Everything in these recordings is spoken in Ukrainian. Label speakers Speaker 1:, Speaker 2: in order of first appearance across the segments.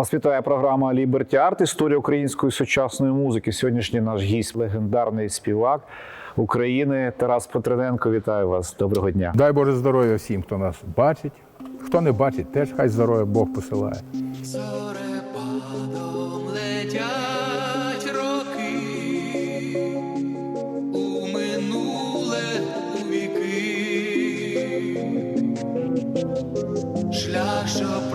Speaker 1: Вас вітає програма Liberty Art, історія української сучасної музики. Сьогоднішній наш гість, легендарний співак України Тарас Петрененко. Вітаю вас. Доброго дня.
Speaker 2: Дай Боже здоров'я всім, хто нас бачить. Хто не бачить, теж хай здоров'я Бог посилає.
Speaker 3: Зорепадом летять роки у минуле у віки. Шлях, що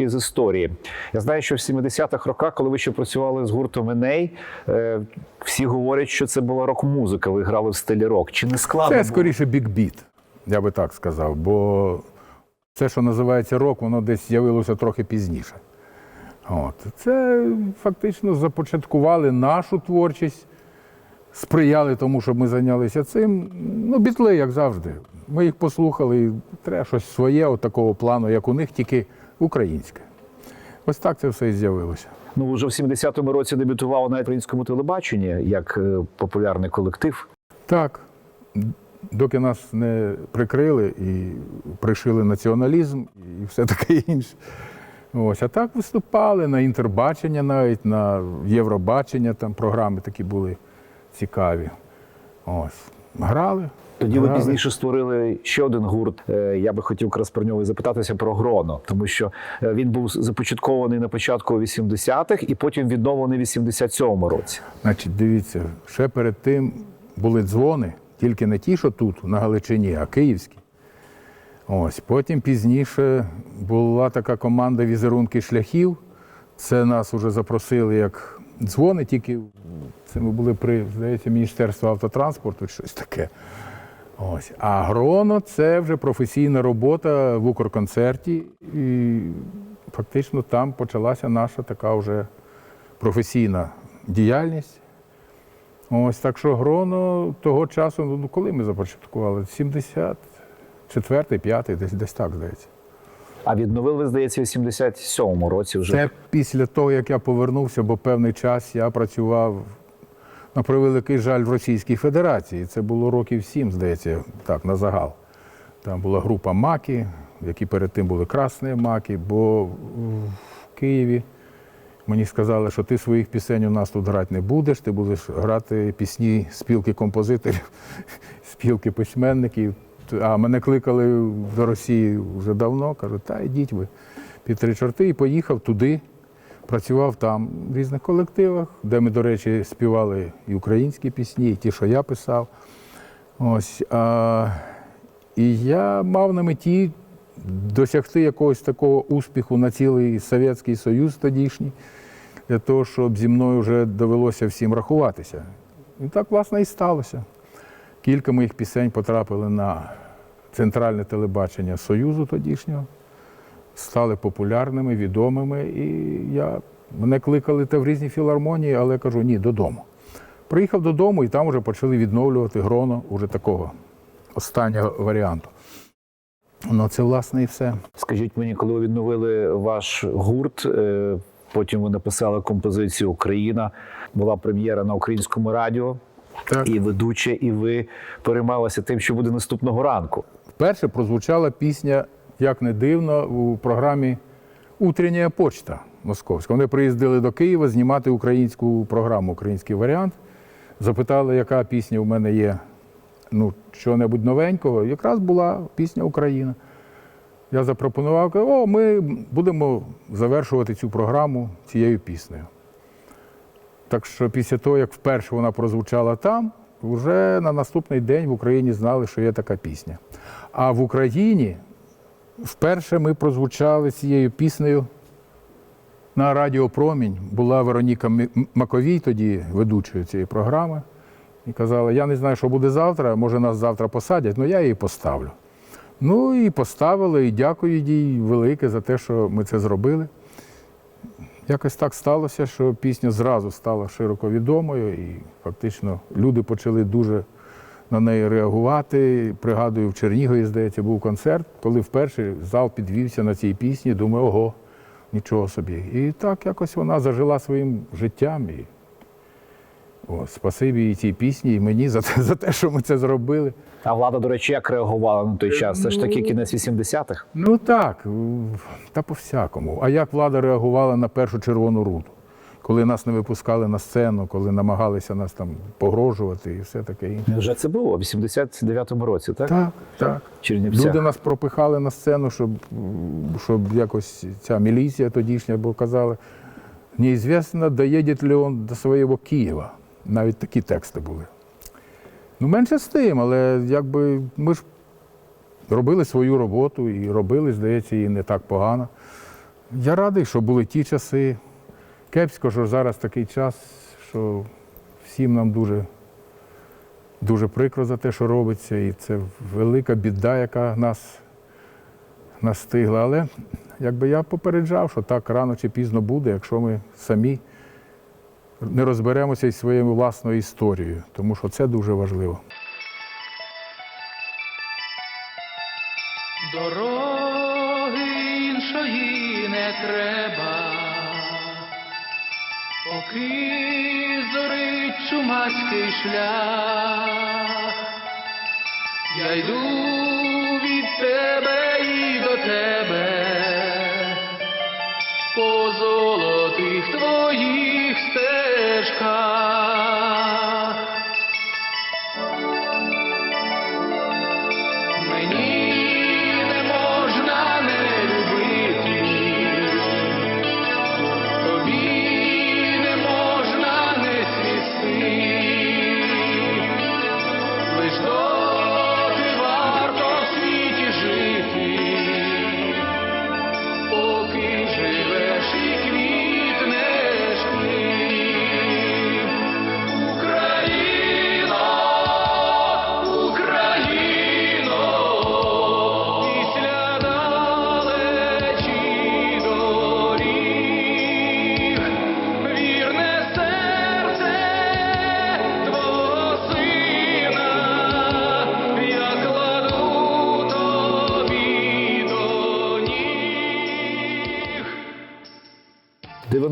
Speaker 1: трошки з історії. Я знаю, що в 70-х роках, коли ви ще працювали з гуртом Еней, е, всі говорять, що це була рок-музика. Ви грали в стилі рок. Чи не складно?
Speaker 2: Це скоріше бікбіт, я би так сказав. Бо це, що називається рок, воно десь з'явилося трохи пізніше. От. Це фактично започаткували нашу творчість, сприяли тому, щоб ми зайнялися цим. Ну, бітли, як завжди. Ми їх послухали, і треба щось своє, от такого плану, як у них, тільки українське. Ось так це все і з'явилося.
Speaker 1: Ну, вже в 70-му році дебютували на українському телебаченні як е, популярний колектив.
Speaker 2: Так, доки нас не прикрили і пришили націоналізм і все таке інше. Ось, а так виступали на інтербачення, навіть на Євробачення, там програми такі були цікаві. Ось. Грали.
Speaker 1: Тоді ви пізніше створили ще один гурт. Е, Я би хотів якраз про нього запитатися про Гроно, тому що е, він був започаткований на початку 80-х і потім відновлений в 87-му році.
Speaker 2: Значить, дивіться, ще перед тим були дзвони, тільки не ті, що тут, на Галичині, а київські. Ось. Потім пізніше була така команда візерунки шляхів. Це нас вже запросили як дзвони, тільки це ми були при, здається, Міністерстві автотранспорту, щось таке. Ось. А Гроно це вже професійна робота в Укрконцерті. І фактично там почалася наша така вже професійна діяльність. Ось так що Гроно того часу, ну коли ми започаткували? 74-й, 5-й, десь, десь так здається.
Speaker 1: А відновили, ви, здається, в 87-му році вже.
Speaker 2: Це після того, як я повернувся, бо певний час я працював на превеликий жаль в Російській Федерації. Це було років сім, здається, так, на загал. Там була група Маки, які перед тим були красні маки, бо в Києві мені сказали, що ти своїх пісень у нас тут грати не будеш, ти будеш грати пісні спілки композиторів, спілки письменників. А мене кликали до Росії вже давно. Кажуть, та йдіть ви під три чорти і поїхав туди. Працював там в різних колективах, де ми, до речі, співали і українські пісні, і ті, що я писав. Ось. А, і я мав на меті досягти якогось такого успіху на цілий Совєтський Союз тодішній, для того, щоб зі мною вже довелося всім рахуватися. І так, власне, і сталося. Кілька моїх пісень потрапили на центральне телебачення Союзу тодішнього, стали популярними, відомими. І я, мене кликали та в різні філармонії, але я кажу, ні, додому. Приїхав додому і там вже почали відновлювати гроно уже такого останнього варіанту. Ну, це, власне, і все.
Speaker 1: Скажіть мені, коли ви відновили ваш гурт, е, потім ви написали композицію Україна, була прем'єра на українському радіо,
Speaker 2: Так.
Speaker 1: і ведуча, і ви переймалися тим, що буде наступного ранку.
Speaker 2: Вперше прозвучала пісня, як не дивно, у програмі Утрення почта московська. Вони приїздили до Києва знімати українську програму, український варіант. Запитали, яка пісня у мене є, ну, що-небудь новенького. Якраз була пісня Україна. Я запропонував, о, ми будемо завершувати цю програму цією піснею. Так що після того, як вперше вона прозвучала там, вже на наступний день в Україні знали, що є така пісня. А в Україні вперше ми прозвучали цією піснею на Радіо Промінь була Вероніка Маковій, тоді ведучою цієї програми, і казала: я не знаю, що буде завтра, може нас завтра посадять, але я її поставлю. Ну і поставили, і дякую їй велике за те, що ми це зробили. Якось так сталося, що пісня зразу стала широко відомою, і фактично люди почали дуже на неї реагувати. Пригадую, в Чернігові, здається, був концерт, коли вперше зал підвівся на цій пісні, думаю, ого, нічого собі. І так якось вона зажила своїм життям. І, о, спасибі їй цій пісні, і мені за те, за те, що ми це зробили.
Speaker 1: А влада, до речі, як реагувала на той час? Це ж таки кінець 80-х.
Speaker 2: Ну так, та по-всякому. А як влада реагувала на першу червону руду, коли нас не випускали на сцену, коли намагалися нас там погрожувати і все таке інше.
Speaker 1: Вже це було в 89-му році, так?
Speaker 2: Так, так.
Speaker 1: Чернівцях.
Speaker 2: Люди нас пропихали на сцену, щоб, щоб якось ця міліція тодішня, бо казали, неізвісно, доїде ли він до свого Києва. Навіть такі тексти були. Ну, менше з тим, але якби ми ж робили свою роботу і робили, здається, її не так погано. Я радий, що були ті часи. Кепсько, що зараз такий час, що всім нам дуже, дуже прикро за те, що робиться, і це велика біда, яка нас настигла. Але якби я попереджав, що так рано чи пізно буде, якщо ми самі не розберемося із своєю власною історією, тому що це дуже важливо.
Speaker 3: Дороги поки зорить чумацький шлях, я йду від тебе і до тебе, по золотих твоїх стежках.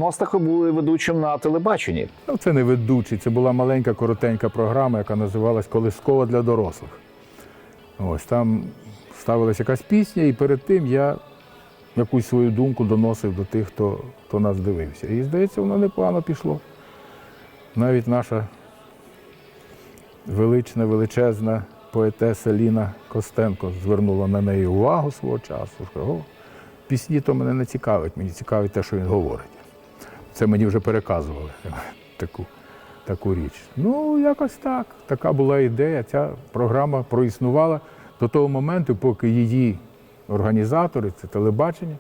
Speaker 1: 90-х ви були ведучим на телебаченні.
Speaker 2: Ну, це не ведучий, це була маленька коротенька програма, яка називалась Колискова для дорослих. Ось там ставилася якась пісня, і перед тим я якусь свою думку доносив до тих, хто, хто нас дивився. І здається, воно непогано пішло. Навіть наша велична, величезна поетеса Ліна Костенко звернула на неї увагу свого часу. Пісні то мене не цікавить, мені цікавить те, що він говорить. Це мені вже переказували таку, таку річ. Ну, якось так. Така була ідея. Ця програма проіснувала до того моменту, поки її організатори, це телебачення,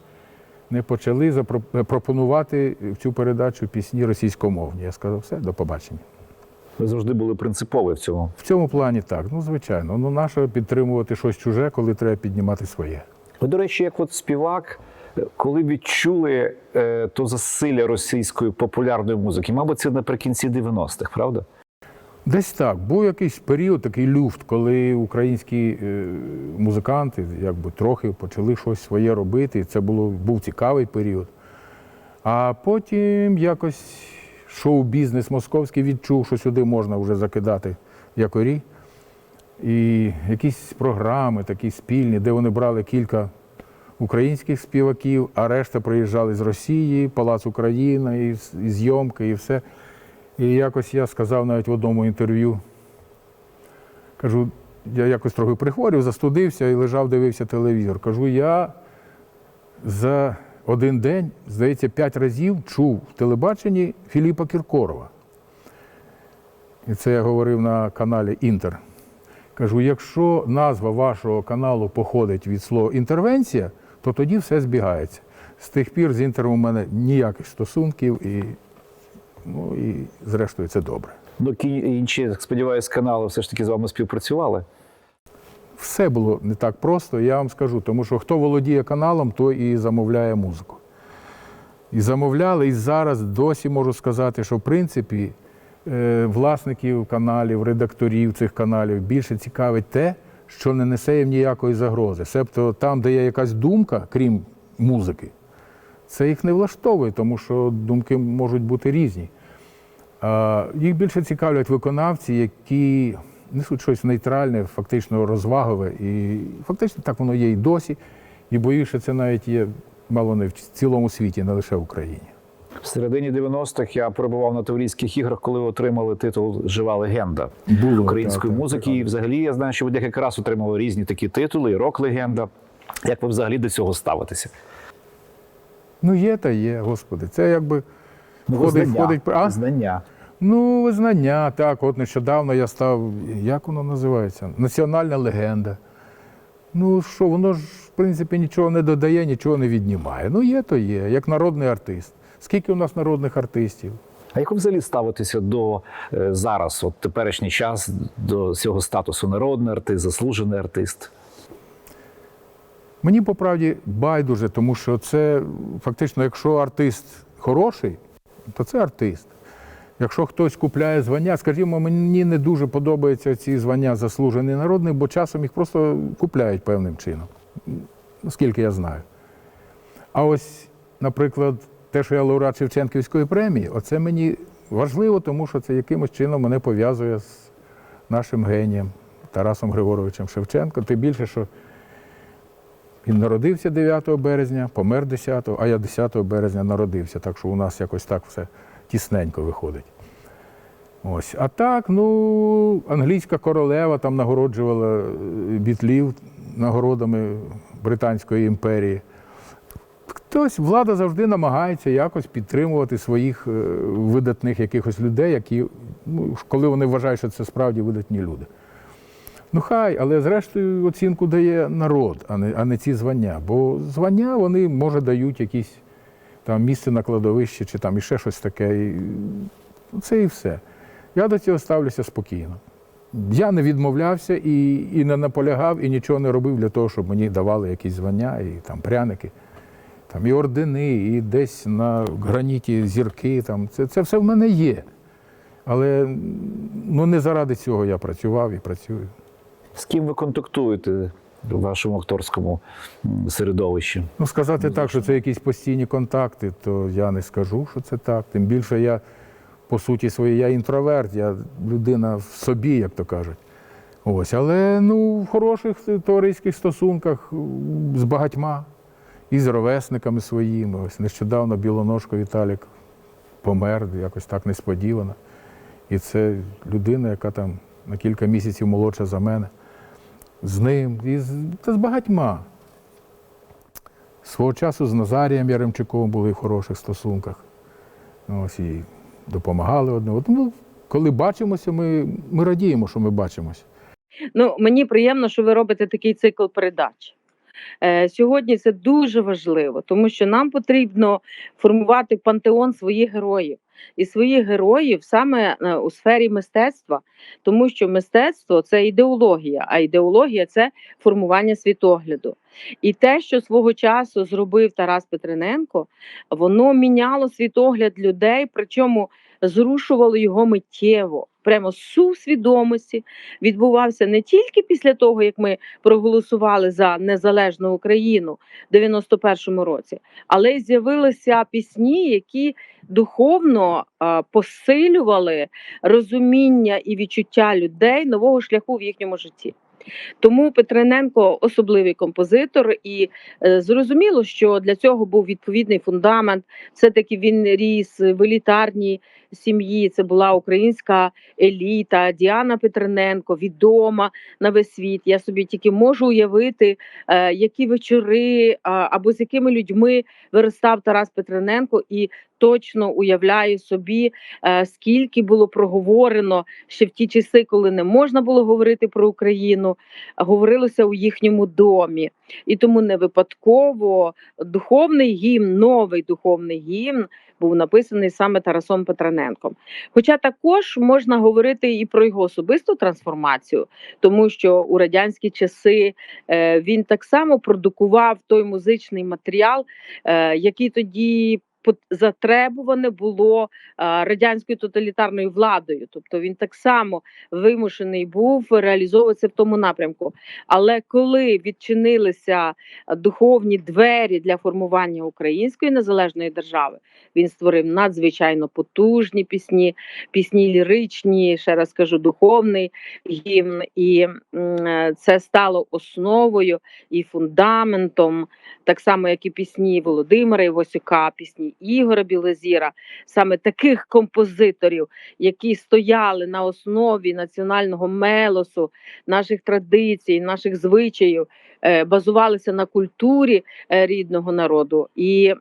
Speaker 2: не почали запро- пропонувати в цю передачу пісні російськомовні. Я сказав, все, до побачення.
Speaker 1: Ви завжди були принципові в цьому.
Speaker 2: В цьому плані так, ну звичайно. Ну, нащо підтримувати щось чуже, коли треба піднімати своє.
Speaker 1: Ви, до речі, як от співак, коли відчули е, то засилля російської популярної музики, мабуть, це наприкінці 90-х, правда?
Speaker 2: Десь так. Був якийсь період, такий люфт, коли українські е, музиканти якби трохи почали щось своє робити. Це було, був цікавий період. А потім якось шоу-бізнес московський відчув, що сюди можна вже закидати якорі. І якісь програми такі спільні, де вони брали кілька українських співаків, а решта приїжджали з Росії, Палац Україна, і, зйомки, і все. І якось я сказав навіть в одному інтерв'ю, кажу, я якось трохи прихворів, застудився і лежав, дивився телевізор. Кажу, я за один день, здається, п'ять разів чув в телебаченні Філіпа Кіркорова. І це я говорив на каналі Інтер. Кажу, якщо назва вашого каналу походить від слова інтервенція, то тоді все збігається. З тих пір з інтером у мене ніяких стосунків і, ну, і зрештою це добре.
Speaker 1: Ну, інші, сподіваюся, канали все ж таки з вами співпрацювали.
Speaker 2: Все було не так просто, я вам скажу, тому що хто володіє каналом, той і замовляє музику. І замовляли, і зараз досі можу сказати, що в принципі е, власників каналів, редакторів цих каналів більше цікавить те, що не несе їм ніякої загрози. Себто там, де є якась думка, крім музики, це їх не влаштовує, тому що думки можуть бути різні. Їх більше цікавлять виконавці, які несуть щось нейтральне, фактично розвагове. І фактично так воно є і досі. І боюсь, що це навіть є мало не в цілому світі, не лише в Україні.
Speaker 1: В середині 90-х я перебував на Таврійських іграх, коли отримали титул Жива легенда
Speaker 2: Було,
Speaker 1: української
Speaker 2: так, так,
Speaker 1: музики.
Speaker 2: так.
Speaker 1: І взагалі я знаю, що ви декілька разів отримали різні такі титули, і рок-легенда. Як ви взагалі до цього ставитеся?
Speaker 2: Ну, є та є, господи. Це якби
Speaker 1: Ну,
Speaker 2: входить, входить. А?
Speaker 1: Знання.
Speaker 2: Ну, визнання, так. От нещодавно я став, як воно називається? Національна легенда. Ну що, воно ж, в принципі, нічого не додає, нічого не віднімає. Ну, є то є, як народний артист. Скільки у нас народних артистів?
Speaker 1: А як взагалі ставитеся до е, зараз, от теперішній час, до цього статусу народний артист, заслужений артист?
Speaker 2: Мені по правді байдуже, тому що це фактично, якщо артист хороший, то це артист. Якщо хтось купляє звання, скажімо, мені не дуже подобаються ці звання заслужений народний, бо часом їх просто купляють певним чином, наскільки я знаю. А ось, наприклад, те, що я лауреат Шевченківської премії, оце мені важливо, тому що це якимось чином мене пов'язує з нашим генієм Тарасом Григоровичем Шевченко. Тим більше, що він народився 9 березня, помер 10, а я 10 березня народився, так що у нас якось так все тісненько виходить. Ось. А так, ну, англійська королева там нагороджувала е, бітлів нагородами Британської імперії. Хтось, влада завжди намагається якось підтримувати своїх е, видатних якихось людей, які, ну, коли вони вважають, що це справді видатні люди. Ну хай, але зрештою оцінку дає народ, а не, а не ці звання. Бо звання вони, може, дають якісь там місце на кладовищі чи там іще щось таке. І, ну, це і все. Я до цього ставлюся спокійно. Я не відмовлявся і, і не наполягав, і нічого не робив для того, щоб мені давали якісь звання і там пряники, там і ордени, і десь на граніті зірки. Там. Це, це все в мене є. Але ну, не заради цього я працював і працюю.
Speaker 1: З ким ви контактуєте в вашому акторському середовищі?
Speaker 2: Ну, сказати так, що це якісь постійні контакти, то я не скажу, що це так. Тим більше я, по суті своїй, я інтроверт, я людина в собі, як то кажуть. Ось, але ну, в хороших товариських стосунках з багатьма, і з ровесниками своїми. Ось нещодавно Білоножко Віталік помер, якось так несподівано. І це людина, яка там на кілька місяців молодша за мене. З ним, і з, та з багатьма. Свого часу з Назарієм Яремчуком були в хороших стосунках. Ось і допомагали одне одному. Ну, коли бачимося, ми, ми радіємо, що ми бачимося.
Speaker 4: Ну, мені приємно, що ви робите такий цикл передач. Е, сьогодні це дуже важливо, тому що нам потрібно формувати пантеон своїх героїв і своїх героїв саме е, у сфері мистецтва, тому що мистецтво це ідеологія, а ідеологія це формування світогляду. І те, що свого часу зробив Тарас Петрененко, воно міняло світогляд людей, причому зрушувало його миттєво. Прямо сув свідомості відбувався не тільки після того, як ми проголосували за незалежну Україну в 91-му році, але й з'явилися пісні, які духовно а, посилювали розуміння і відчуття людей нового шляху в їхньому житті. Тому Петрененко особливий композитор, і е, зрозуміло, що для цього був відповідний фундамент. Все таки він ріс в елітарній сім'ї. Це була українська еліта. Діана Петрененко відома на весь світ. Я собі тільки можу уявити, е, які вечори а, або з якими людьми виростав Тарас Петрененко, і точно уявляю собі, е, скільки було проговорено ще в ті часи, коли не можна було говорити про Україну, говорилося у їхньому домі. І тому не випадково духовний гімн, новий духовний гімн був написаний саме Тарасом Петрененком. Хоча також можна говорити і про його особисту трансформацію, тому що у радянські часи е, він так само продукував той музичний матеріал, е, який тоді затребуване було радянською тоталітарною владою. Тобто він так само вимушений був реалізовуватися в тому напрямку. Але коли відчинилися духовні двері для формування української незалежної держави, він створив надзвичайно потужні пісні, пісні ліричні, ще раз кажу, духовний гімн, і це стало основою і фундаментом, так само як і пісні Володимира Івасюка, пісні Ігоря Білозіра, саме таких композиторів, які стояли на основі національного мелосу, наших традицій, наших звичаїв, базувалися на культурі е, рідного народу і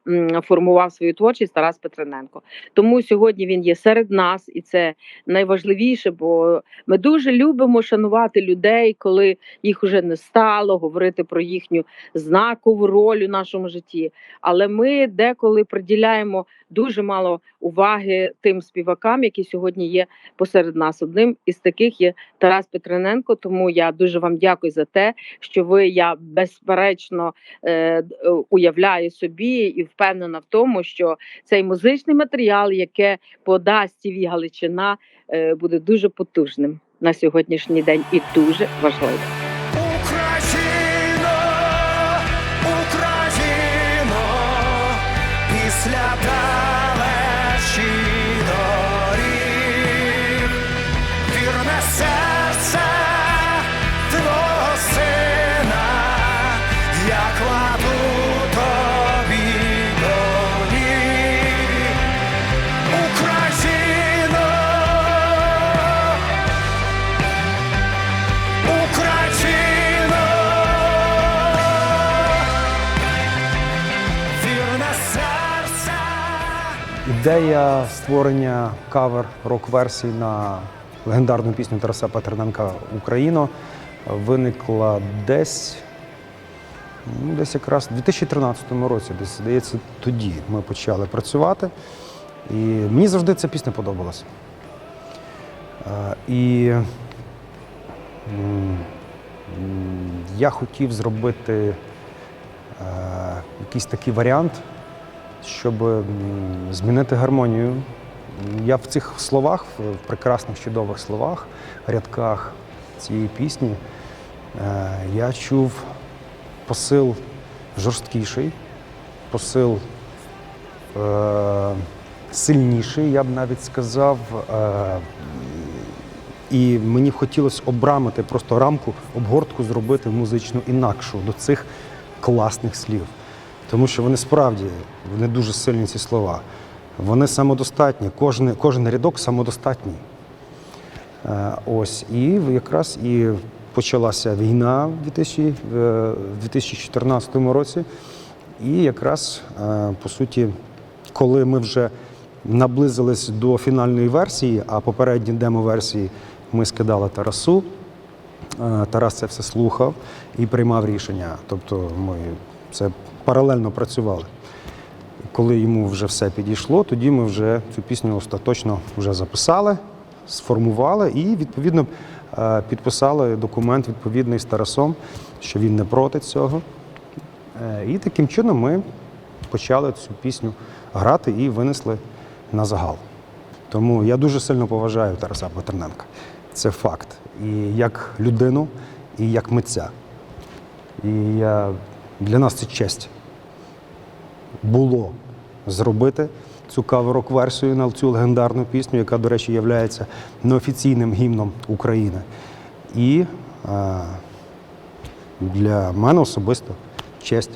Speaker 4: формував свою творчість Тарас Петрененко. Тому сьогодні він є серед нас, і це найважливіше, бо ми дуже любимо шанувати людей, коли їх уже не стало, говорити про їхню знакову роль у нашому житті. Але ми деколи приділяємо дуже мало уваги тим співакам, які сьогодні є посеред нас. Одним із таких є Тарас Петрененко. Тому я дуже вам дякую за те, що ви я безперечно е, е, уявляю собі і впевнена в тому, що цей музичний матеріал, яке подасть ТІВІ Галичина, е, буде дуже потужним на сьогоднішній день і дуже важливим.
Speaker 5: Ідея створення кавер рок-версій на легендарну пісню Тараса Петерненка Україно виникла десь, ну, десь якраз у 2013 році, десь здається, тоді ми почали працювати. І мені завжди ця пісня подобалася. Е, І я хотів зробити е, якийсь такий варіант, щоб змінити гармонію. Я в цих словах, в прекрасних чудових словах, рядках цієї пісні, е, я чув посил жорсткіший, посил е, сильніший, я б навіть сказав. Е, і мені хотілося обрамити просто рамку, обгортку зробити музичну інакшу до цих класних слів. Тому що вони справді вони дуже сильні ці слова. Вони самодостатні, кожен, кожен рядок самодостатній. Е, Ось, і якраз і почалася війна в 2000, е, 2014 році. І якраз, е, по суті, коли ми вже наблизились до фінальної версії, а попередні демо-версії ми скидали Тарасу, Тарас це все слухав і приймав рішення. Тобто ми це паралельно працювали. Коли йому вже все підійшло, тоді ми вже цю пісню остаточно вже записали, сформували і відповідно е, підписали документ відповідний з Тарасом, що він не проти цього. Е, І таким чином ми почали цю пісню грати і винесли на загал. Тому я дуже сильно поважаю Тараса Петерненка. Це факт. І як людину, і як митця. І я, для нас це честь було зробити цю каверок версію на цю легендарну пісню, яка, до речі, є неофіційним гімном України. І е, для мене особисто честь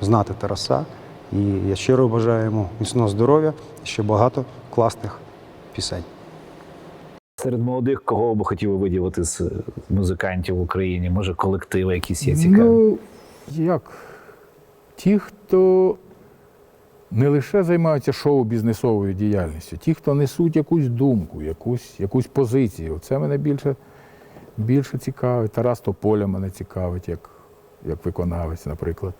Speaker 5: знати Тараса. І я щиро бажаю йому міцного здоров'я і ще багато класних пісень.
Speaker 1: Серед молодих, кого би хотіли виділити з е, музикантів в Україні? Може, колективи якісь є цікаві?
Speaker 2: Ну, як? Ті, хто не лише займаються шоу-бізнесовою діяльністю, ті, хто несуть якусь думку, якусь, якусь позицію. Це мене більше, більше цікавить. Тарас Тополя мене цікавить, як, як виконавець, наприклад.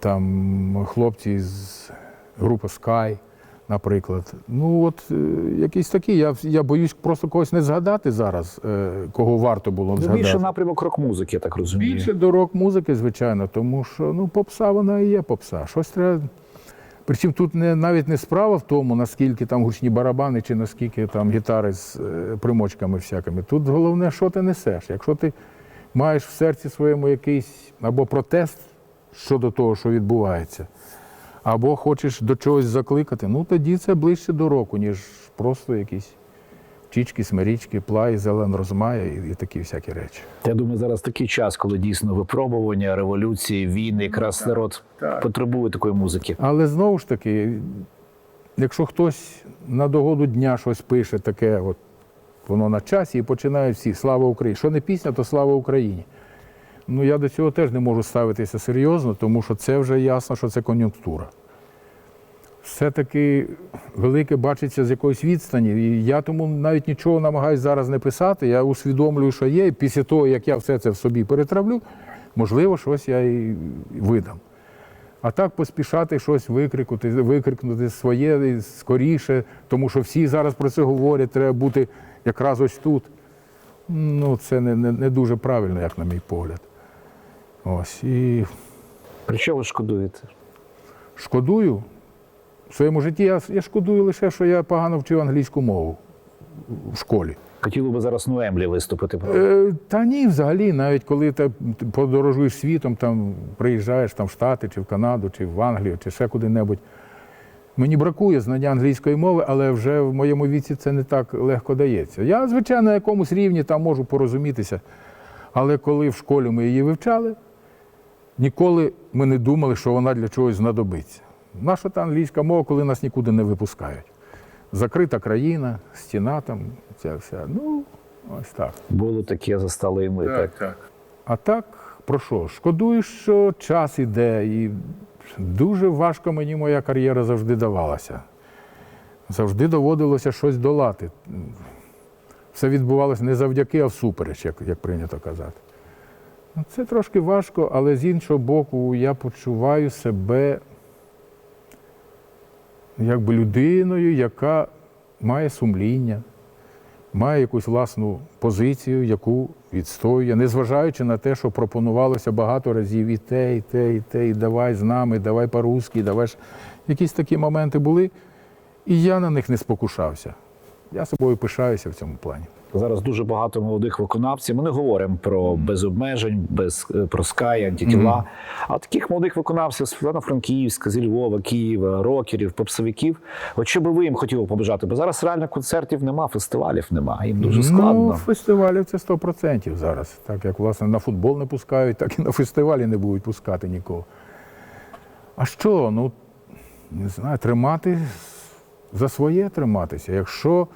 Speaker 2: Там хлопці з групи Sky, наприклад. Ну, от е, якісь такі. Я, я боюсь просто когось не згадати зараз, е, кого варто було
Speaker 1: Ну,
Speaker 2: згадати.
Speaker 1: більше напрямок рок-музики, я так розумію.
Speaker 2: Більше до рок-музики, звичайно, тому що ну, попса вона і є попса. Щось треба. Причому тут не, навіть не справа в тому, наскільки там гучні барабани чи наскільки там гітари з е, примочками всякими. Тут головне, що ти несеш. Якщо ти маєш в серці своєму якийсь або протест щодо того, що відбувається, або хочеш до чогось закликати, ну тоді це ближче до року, ніж просто якісь чічки, смирічки, плаї, зелен розмая і, і такі всякі речі.
Speaker 1: Я думаю, зараз такий час, коли дійсно випробування, революції, війни, якраз народ потребує такої музики.
Speaker 2: Але знову ж таки, якщо хтось на догоду дня щось пише, таке, от воно на часі, і починають всі Слава Україні. Що не пісня, то слава Україні. Ну я до цього теж не можу ставитися серйозно, тому що це вже ясно, що це кон'юнктура. Все-таки велике бачиться з якоїсь відстані. І я тому навіть нічого намагаюся зараз не писати. Я усвідомлюю, що є. І після того, як я все це в собі перетравлю, можливо, щось я і видам. А так поспішати щось викрикнути, викрикнути своє скоріше, тому що всі зараз про це говорять, треба бути якраз ось тут. Ну, це не, не, не дуже правильно, як на мій погляд. Ось. І
Speaker 1: Про що ви шкодуєте?
Speaker 2: шкодую. В своєму житті я, я шкодую лише, що я погано вчив англійську мову в школі.
Speaker 1: Хотіли би зараз на Емблі виступити.
Speaker 2: Е, та ні, взагалі, навіть коли ти подорожуєш світом, там приїжджаєш там, в Штати, чи в Канаду, чи в Англію, чи ще куди-небудь. Мені бракує знання англійської мови, але вже в моєму віці це не так легко дається. Я, звичайно, на якомусь рівні там можу порозумітися. Але коли в школі ми її вивчали, ніколи ми не думали, що вона для чогось знадобиться. Наша та англійська мова, коли нас нікуди не випускають. Закрита країна, стіна там, ця вся. Ну, ось так.
Speaker 1: Було таке, застали і ми. Так,
Speaker 2: А так, про що? Шкодую, що час іде, і дуже важко мені моя кар'єра завжди давалася. Завжди доводилося щось долати. Все відбувалося не завдяки, а всупереч, як, як прийнято казати. Ну, Це трошки важко, але з іншого боку, я почуваю себе якби людиною, яка має сумління, має якусь власну позицію, яку відстоює, незважаючи на те, що пропонувалося багато разів і те, і те, і те, і давай з нами, давай по-русски, давай. Якісь такі моменти були, і я на них не спокушався. Я собою пишаюся в цьому плані.
Speaker 1: Зараз дуже багато молодих виконавців. Ми не говоримо про без обмежень, без е, про скай, антитіла. А таких молодих виконавців з Івано-Франківська, зі Львова, Києва, рокерів, попсовиків. От що би ви їм хотіли побажати? Бо зараз реально концертів нема, фестивалів нема. Їм дуже складно.
Speaker 2: Ну, фестивалів це 100% зараз. Так як власне на футбол не пускають, так і на фестивалі не будуть пускати нікого. А що? Ну, не знаю, тримати за своє триматися. Якщо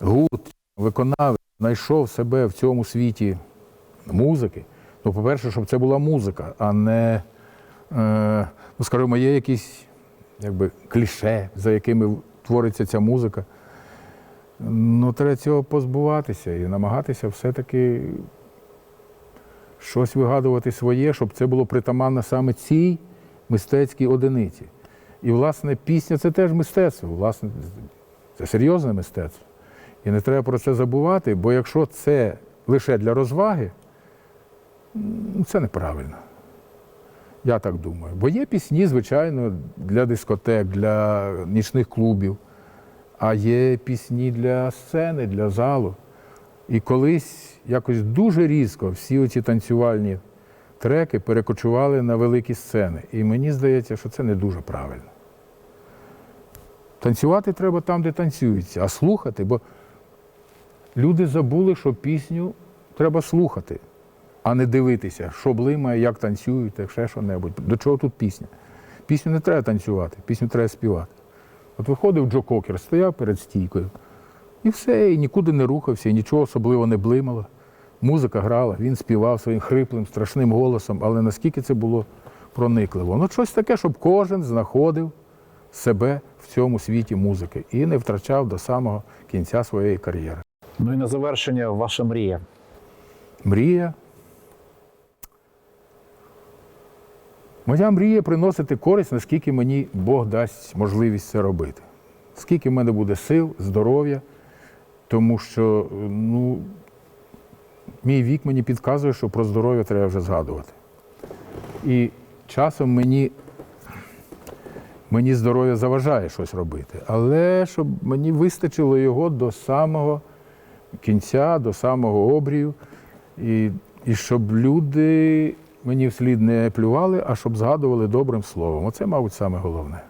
Speaker 2: гурт, виконавець знайшов себе в цьому світі музики, то, по-перше, щоб це була музика, а не, е, ну, скажімо, є якісь якби, кліше, за якими твориться ця музика. Ну, треба цього позбуватися і намагатися все-таки щось вигадувати своє, щоб це було притаманно саме цій мистецькій одиниці. І, власне, пісня це теж мистецтво. Власне, це серйозне мистецтво. І не треба про це забувати, бо якщо це лише для розваги, це неправильно. Я так думаю. Бо є пісні, звичайно, для дискотек, для нічних клубів, а є пісні для сцени, для залу. І колись якось дуже різко всі оці танцювальні треки перекочували на великі сцени. І мені здається, що це не дуже правильно. Танцювати треба там, де танцюється, а слухати, бо люди забули, що пісню треба слухати, а не дивитися, що блимає, як танцюють, ще що-небудь. До чого тут пісня? Пісню не треба танцювати, пісню треба співати. От виходив Джо Кокер, стояв перед стійкою, і все, і нікуди не рухався, і нічого особливо не блимало. Музика грала, він співав своїм хриплим, страшним голосом, але наскільки це було
Speaker 6: проникливо. Ну, щось таке, щоб кожен знаходив себе в цьому світі музики і не втрачав до самого кінця своєї кар'єри.
Speaker 1: Ну і на завершення ваша мрія.
Speaker 6: Мрія. Моя мрія приносити користь, наскільки мені Бог дасть можливість це робити. Скільки в мене буде сил, здоров'я, тому що ну, мій вік мені підказує, що про здоров'я треба вже згадувати. І часом мені, мені здоров'я заважає щось робити, але щоб мені вистачило його до самого кінця, до самого обрію, і, і щоб люди мені вслід не плювали, а щоб згадували добрим словом. Оце, мабуть, саме головне.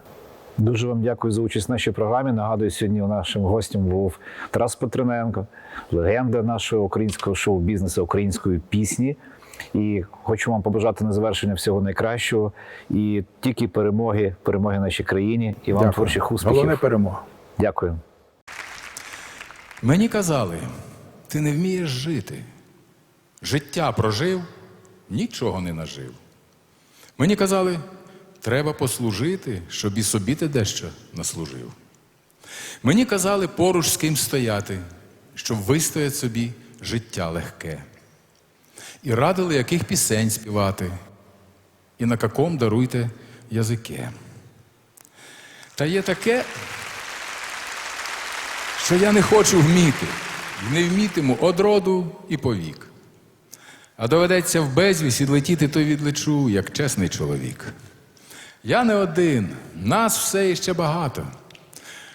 Speaker 1: Дуже вам дякую за участь в нашій програмі. Нагадую, сьогодні нашим гостем був Тарас Петриненко, легенда нашого українського шоу-бізнесу, української пісні. І хочу вам побажати на завершення всього найкращого і тільки перемоги, перемоги нашій країні і вам
Speaker 6: Дякую.
Speaker 1: творчих успіхів.
Speaker 6: Головне перемога.
Speaker 1: Дякую.
Speaker 2: Мені казали, ти не вмієш жити. Життя прожив, нічого не нажив. Мені казали, треба послужити, щоб і собі ти дещо наслужив. Мені казали поруч з ким стояти, щоб вистояти собі життя легке. І радили, яких пісень співати, і на каком даруйте язике. Та є таке, що я не хочу вміти, і не вмітиму одроду і повік. А доведеться в безвість відлетіти, то відлечу, як чесний чоловік. Я не один, нас все іще багато.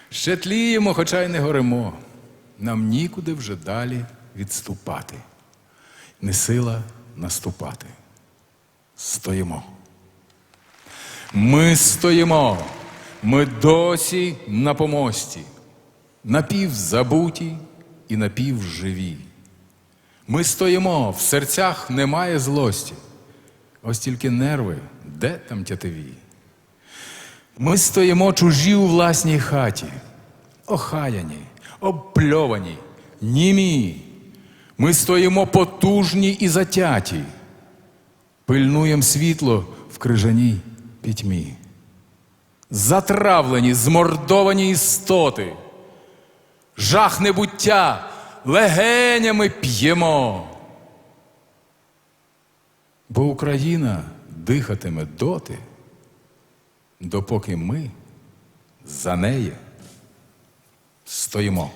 Speaker 2: Ще тліємо, хоча й не горимо. Нам нікуди вже далі відступати. Не сила наступати. Стоїмо. Ми стоїмо. Ми досі на помості напівзабуті і напівживі. Ми стоїмо, в серцях немає злості, ось тільки нерви, де там тятиві. Ми стоїмо чужі у власній хаті, охаяні, обпльовані, німі. Ми стоїмо потужні і затяті, пильнуєм світло в крижаній пітьмі. Затравлені, змордовані істоти жах небуття легенями п'ємо. Бо Україна дихатиме доти, допоки ми за неї стоїмо.